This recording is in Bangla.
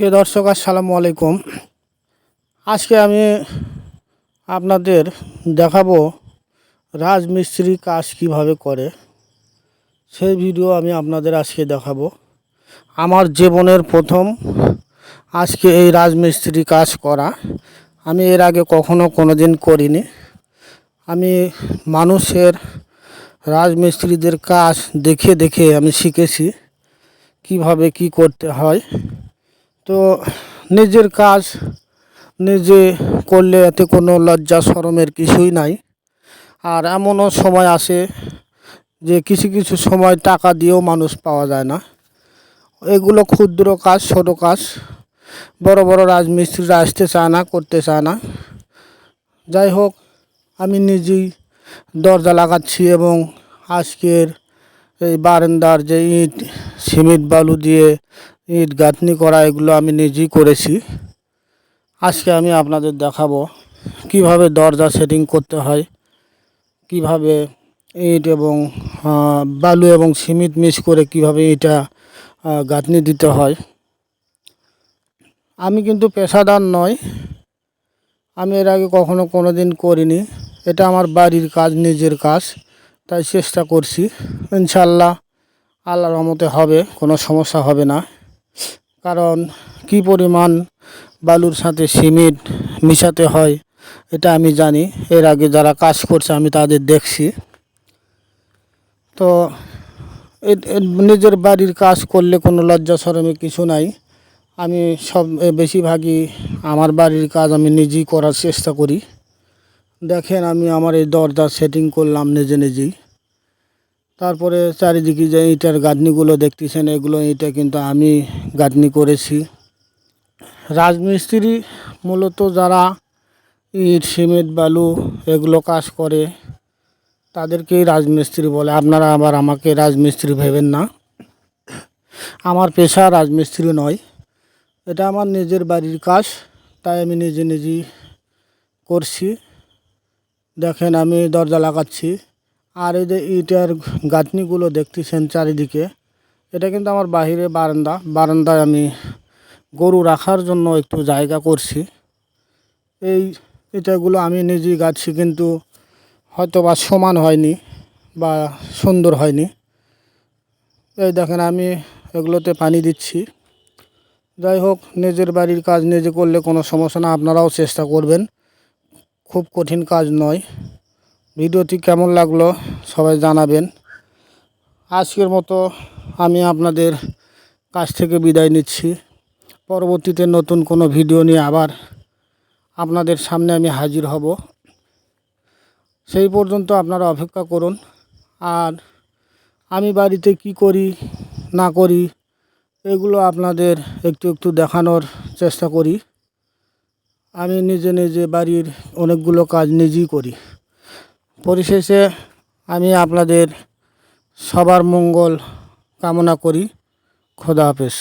প্রিয় দর্শক, আসসালামু আলাইকুম। আজকে আমি আপনাদের দেখাবো রাজমিস্ত্রি কাজ কীভাবে করে। সেই ভিডিও আমি আপনাদের আজকে দেখাবো। আমার জীবনের প্রথম আজকে এই রাজমিস্ত্রি কাজ করা। আমি এর আগে কখনো কোনো দিন করিনি। আমি মানুষের রাজমিস্ত্রিদের কাজ দেখে দেখে আমি শিখেছি কীভাবে কি করতে হয়। তো নিজের কাজ নিজে করলে এতে কোনো লজ্জা শরমের কিছুই নাই। আর এমনও সময় আসে যে কিছু কিছু সময় টাকা দিয়েও মানুষ পাওয়া যায় না। এগুলো ক্ষুদ্র কাজ, ছোটো কাজ। বড় বড় রাজমিস্ত্রিরা আসতে চায় না, করতে চায় না। যাই হোক, আমি নিজেই দরজা লাগাচ্ছি এবং আজকের এই বারান্দার যে ইট, সিমেন্ট, বালু দিয়ে ইট গাঁথনি করা, এগুলো আমি নিজেই করেছি। আজকে আমি আপনাদের দেখাবো কীভাবে দরজা সেটিং করতে হয়, কীভাবে ইট এবং বালু এবং সিমেন্ট মিক্স করে কীভাবে এটা গাঁথনি দিতে হয়। আমি কিন্তু পেশাদার নয় আমি এর আগে কখনো কোনো দিন করিনি। এটা আমার বাড়ির কাজ, নিজের কাজ, তাই চেষ্টা করছি। ইনশাল্লাহ আল্লাহর রহমতে হবে, কোনো সমস্যা হবে না। কারণ কি পরিমাণ বালুর সাথে সিমেন্ট মিশাতে হয়, এটা আমি জানি। এর আগে যারা কাজ করছে, আমি তাদের দেখছি। তো নিজের বাড়ির কাজ করলে কোনো লজ্জা শরমে কিছু নাই। আমি সব বেশিরভাগই আমার বাড়ির কাজ আমি নিজেই করার চেষ্টা করি। দেখেন আমি আমার এই দরজা সেটিং করলাম নিজে নিজেই। তারপরে চারিদিকে যে ইটার গাঁথনিগুলো দেখতেছেন, এগুলো ইটা কিন্তু আমি গাঁথনি করেছি। রাজমিস্ত্রি মূলত যারা ইট, সিমেন্ট, বালু এগুলো কাজ করে, তাদেরকেই রাজমিস্ত্রি বলে। আপনারা আবার আমাকে রাজমিস্ত্রি ভেবেন না। আমার পেশা রাজমিস্ত্রি নয়। এটা আমার নিজের বাড়ির কাজ, তাই আমি নিজে নিজেই করছি। দেখেন আমি দরজা লাগাচ্ছি। আর এই যে ইটার গাঁথনিগুলো দেখতেছেন চারিদিকে, এটা কিন্তু আমার বাহিরে বারান্দা। বারান্দায় আমি গরু রাখার জন্য একটু জায়গা করছি। এই ইটাগুলো আমি নিজেই গাচ্ছি কিন্তু হয়তো বা সমান হয়নি বা সুন্দর হয়নি। এই দেখেন, আমি এগুলোতে পানি দিচ্ছি। যাই হোক, নিজের বাড়ির কাজ নিজে করলে কোনো সমস্যা না, আপনারাও চেষ্টা করবেন। খুব কঠিন কাজ নয়। ভিডিওটি কেমন লাগল সবাই জানাবেন। আজকের মতো আমি আপনাদের কাছ থেকে বিদায় নিচ্ছি। পরবর্তীতে নতুন কোনো ভিডিও নিয়ে আবার আপনাদের সামনে আমি হাজির হব। সেই পর্যন্ত আপনারা অপেক্ষা করুন। আর আমি বাড়িতে কি করি, না করি, এগুলো আপনাদের একটু একটু দেখানোর চেষ্টা করি। আমি নিজে নিজে বাড়ির অনেকগুলো কাজ নিজেই করি। পরিশেষে আমি আপনাদের সবার মঙ্গল কামনা করি। খোদা হাফেজ।